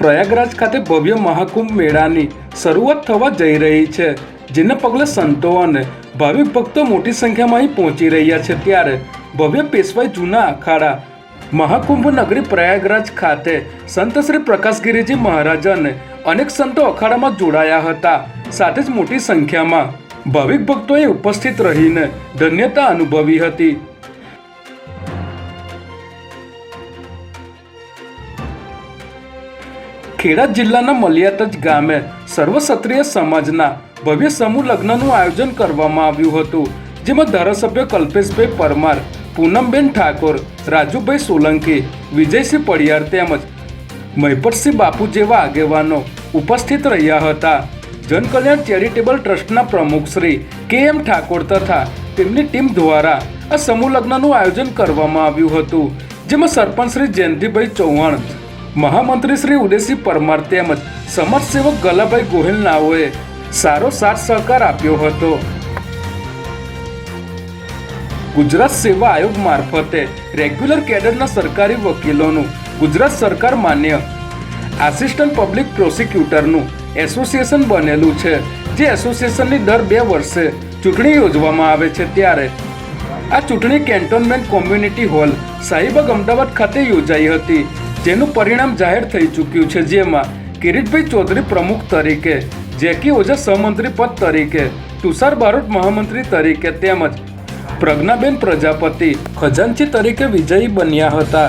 પ્રયાગરાજ ખાતે ભવ્ય મહાકુંભ મેળાની શરૂઆત થવા જઈ રહી છે, જેને પગલે સંતો અને ભાવિક ભક્તો મોટી સંખ્યામાં અહીં પહોંચી રહ્યા છે. ત્યારે ભવ્ય પેશવાઈ જૂના અખાડા, મહાકુંભ નગરી પ્રયાગરાજ ખાતે સંત શ્રી પ્રકાશગીરીજી મહારાજ અને અનેક સંતો અખાડામાં જોડાયા હતા. સાથે જ મોટી સંખ્યામાં ભાવિક ભક્તોએ ઉપસ્થિત રહીને ધન્યતા અનુભવી હતી. ખેડા જિલ્લાના મલિયાતજ ગામે સર્વક્ષત્રિય સમાજના ભવ્ય સમૂહ લગ્નનું આયોજન કરવામાં આવ્યું હતું, જેમાં ધારાસભ્ય કલ્પેશભાઈ પરમાર, પૂનમબેન ઠાકોર, રાજુભાઈ સોલંકી, વિજયસિંહ પડિયાર તેમજ મહિપતસિંહ બાપુ જેવા આગેવાનો ઉપસ્થિત રહ્યા હતા. જનકલ્યાણ ચેરિટેબલ ટ્રસ્ટના પ્રમુખ શ્રી કે એમ ઠાકોર તથા તેમની ટીમ દ્વારા આ સમૂહ લગ્નનું આયોજન કરવામાં આવ્યું હતું, જેમાં સરપંચ શ્રી જયંતિભાઈ ચૌહાણ મહામંત્રી શ્રી ઉદયસિંહ પરમાર તેમજ સમાજસેવક ગલાભાઈ ગોહિલ નાઓએ સારો સાથ સહકાર આપ્યો હતો. ગુજરાત સેવા આયોગ મારફતે રેગ્યુલર કેડરના સરકારી વકીલોનું ગુજરાત સરકાર માન્ય આસિસ્ટન્ટ પબ્લિક પ્રોસિક્યુટરનું એસોસિએશન બનેલું છે, જે એસોસિએશનની દર બે વર્ષે ચૂંટણી યોજવામાં આવે છે ત્યારે. આ ચૂંટણી cantonment community hall Shahibaug Ahmedabad ખાતે યોજાઈ હતી. જેનું પરિણામ જાહેર થઈ ચૂક્યું છે, જેમાં કિરીટભાઈ ચૌધરી પ્રમુખ તરીકે, જેકી ઓઝા સહમંત્રી પદ તરીકે, તુષાર બારોટ મહામંત્રી તરીકે તેમજ પ્રજ્ઞાબેન પ્રજાપતિ ખજાનચી તરીકે વિજયી બન્યા હતા.